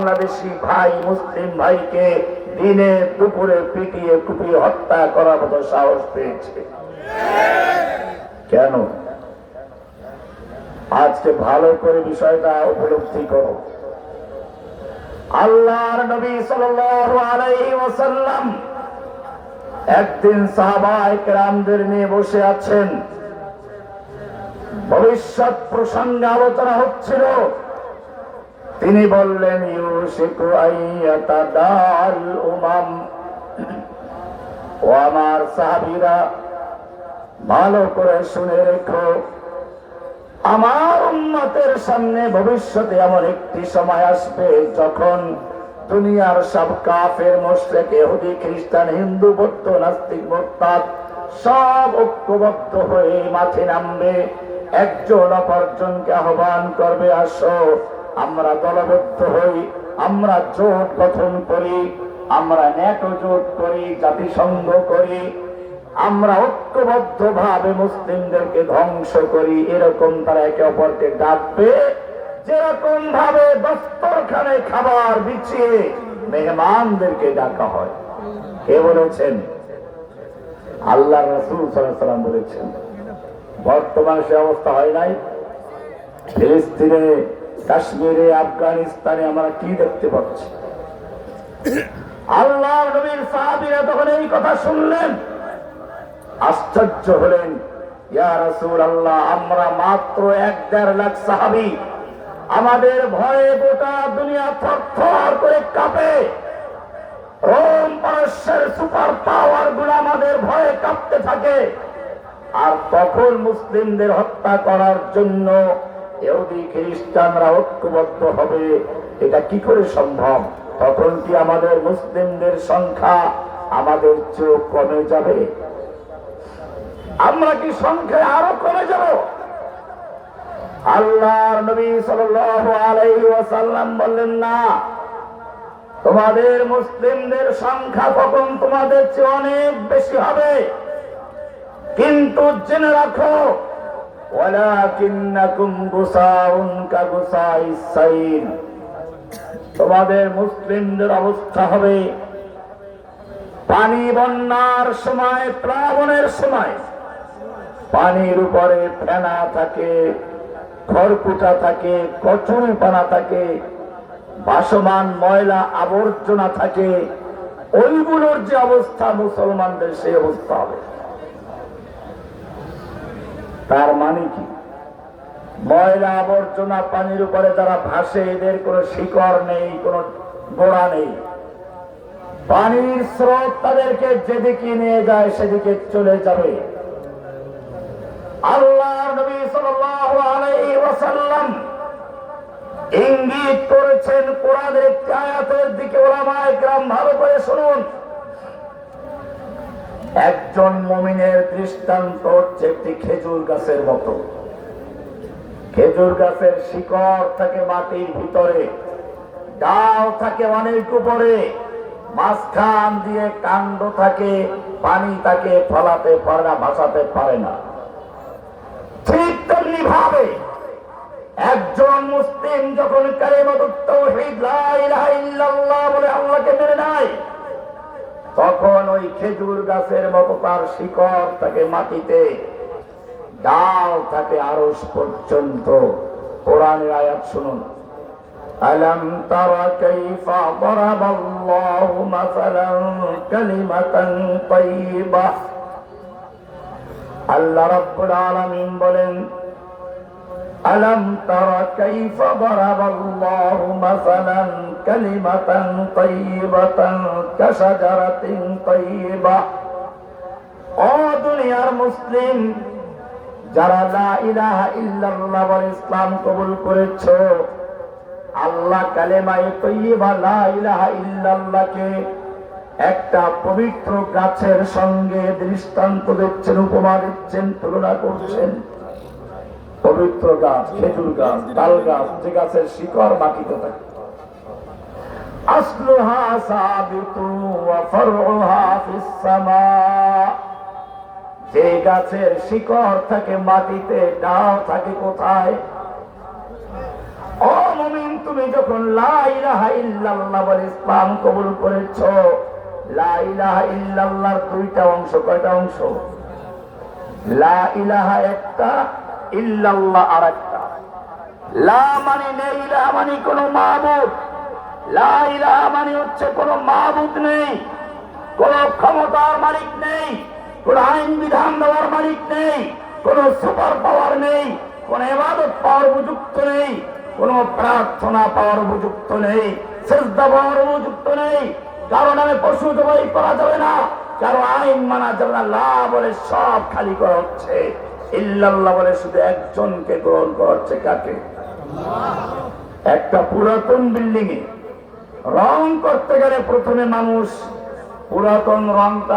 বাংলাদেশি ভাই, মুসলিম ভাইকে দিনে দুপুরে পিটিয়ে কুপিয়ে হত্যা করার মতো সাহস পেয়েছে। কেন? আজকে ভালো করে বিষয়টা উপলব্ধি করো। আল্লাহর নবী ওয়াসাল্লাম একদিন সাহাবায়ে কেরামদের নিয়ে বসে আছেন। ভবিষ্যৎ প্রসঙ্গে আলোচনা হচ্ছিল। তিনি বললেন আইয়াতা দাল উমাম। ও আমার সাহাবীরা, ভালো করে শুনে রেখো, আমার উন্মতের সামনে ভবিষ্যতে এমন একটি সময় আসবে যখন দুনিয়ার সব কাফের, মোশরেক, ইহুদি, খ্রিস্টান, হিন্দু, বৌদ্ধ, নাস্তিক, মোরতাদ সব ঐক্যবদ্ধ হয়ে মাঠে নামবে। একজন অপরজনকে আহ্বান করবে, আসো আমরা দলবদ্ধ হই, আমরা জোট গঠন করি, আমরা ন্যাটো জোট করি, জাতিসংঘ করি, আমরা ঐক্যবদ্ধ ভাবে মুসলিমদেরকে ধ্বংস করি, এরকম তারা একে অপরকে ডাকবে। যেরকম ভাবে দস্তরখানে খাবার বিছিয়ে মেহমানদেরকে ডাকা হয়। কে বলেছেন? আল্লাহ রসুল সাল্লাম বলেছেন, বর্তমান সে অবস্থা হয় নাই। ফিলিস্তিনে কাশ্মীরে, আফগানিস্তানে আমরা কি দেখতে পাচ্ছি? আল্লাহ নবীর সাহাবীরা তখন এই কথা শুনলেন, আশ্চর্য হলেন। আমরা মাত্র এক দেড় লাখ সাহাবি। আমাদের ভয়ে গোটা দুনিয়া থরথর করে কাঁপে। রোম পারস্যের সুপার পাওয়ারগুলো আমাদের ভয়ে কাঁপতে থাকে। আর তখন মুসলিমদের হত্যা করার জন্য ইহুদি খ্রিস্টানরা ঐক্যবদ্ধ হবে, এটা কি করে সম্ভব? তখন কি আমাদের মুসলিমদের সংখ্যা আমাদের চেয়েও কমে যাবে? আমরা কি সংখ্যায় আরও কমে যাব? আল্লাহর নবী ওয়াসাল্লাম বললেন, না, তোমাদের মুসলিমদের সংখ্যা তখন তোমাদের চেয়ে অনেক বেশি হবে। কিন্তু জেনে রাখো তোমাদের মুসলিমদের অবস্থা হবে পানি বন্যার সময়, প্লাবনের সময়। পানির উপরে ফেনা থাকে, খড়কুটা থাকে কচুরি পানা থাকে বাসমান ময়লা আবর্জনা থাকে। ওইগুলোর যে অবস্থা মুসলমানদের, সেই অবস্থা হবে। তার মানে কি? ময়লা আবর্জনা পানির উপরে যারা ভাসে, এদের কোনো শিকড় নেই, কোনো গোড়া নেই। পানির স্রোত তাদেরকে যেদিকে নিয়ে যায়, সেদিকে চলে যাবে। আল্লাহ নবী ওয়াসাল্লাম ইঙ্গিত করেছেন কোরআনের আয়াতের দিকে ওলামায়ে গ্রাম ভালো করে শুনুন। একজন মমিনের দৃষ্টান্ত হচ্ছে একটি খেজুর গাছের মতো। খেজুর গাছের শিকড় থাকে মাটির ভিতরে, ডাল থাকে অনেক উপরে, মাঝখান দিয়ে কাণ্ড থাকে, পানি তাকে ফলাতে পারে না, ভাসাতে পারে না। ঠিক তেমনি ভাবে একজন মুসলিম যখন ইল্লাল্লাহ বলে আল্লাহকে মেনে নেয় তখন ওই খেজুর গাছের মতো তার শিকড় থাকে মাটিতে ডাল থাকে আরস পর্যন্ত কোরআনের আয়াত শুনুন ألم تر كيف ضرب الله مثلا كلمة طيبة আল্লাহ রাব্বুল আলামিন বলেন ألم تر كيف ضرب الله مثلا كلمة طيبة كشجرة طيبة ও দুনিয়ার মুসলিম যারা লা ইলাহা ইল্লাল্লাহ বলে ইসলাম কবুল করেছো আল্লাহ কালেমায়ে তৈয়বা লা ইলাহা ইল্লাল্লাহকে একটা পবিত্র গাছের সঙ্গে দৃষ্টান্ত দিচ্ছেন উপমা দিচ্ছেন তুলনা করছেন পবিত্র গাছ, খেজুর গাছ, তাল গাছ, যে গাছের শিকড় থাকে যে গাছের শিকড় থাকে মাটিতে, ডাল থাকে কোথায়? তুমি যখন লা ইসলাম কবুল করেছ, লা ইলাহা দুইটা অংশ, কয়টা অংশ? লা ইলাহা একটা ইল্লাল্লাহ আর লা মানে নেই ইলাহা মানে কোনো মাহবুদ লা ইলাহা মানে হচ্ছে কোনো মাহবুদ নেই। কোন ক্ষমতার মালিক নেই, কোন আইন বিধান দেওয়ার মালিক নেই, কোন সুপার পাওয়ার নেই, কোন এবাদত পাওয়ার উপযুক্ত নেই, কোন প্রার্থনা পাওয়ার উপযুক্ত নেই শ্রদ্ধা পাওয়ার উপযুক্ত নেই। কারও নামে পশু জবাই করা যাবে না, কারও আইন মানা যাবে না, লা বলে সব খালি করা হচ্ছে। ইল্লাল্লাহ বলে শুধু একজনকে গ্রহণ করা হচ্ছে কাকে? একটা পুরাতন বিল্ডিং এ রং করতে গেলে প্রথমে মানুষ পুরাতন রংটা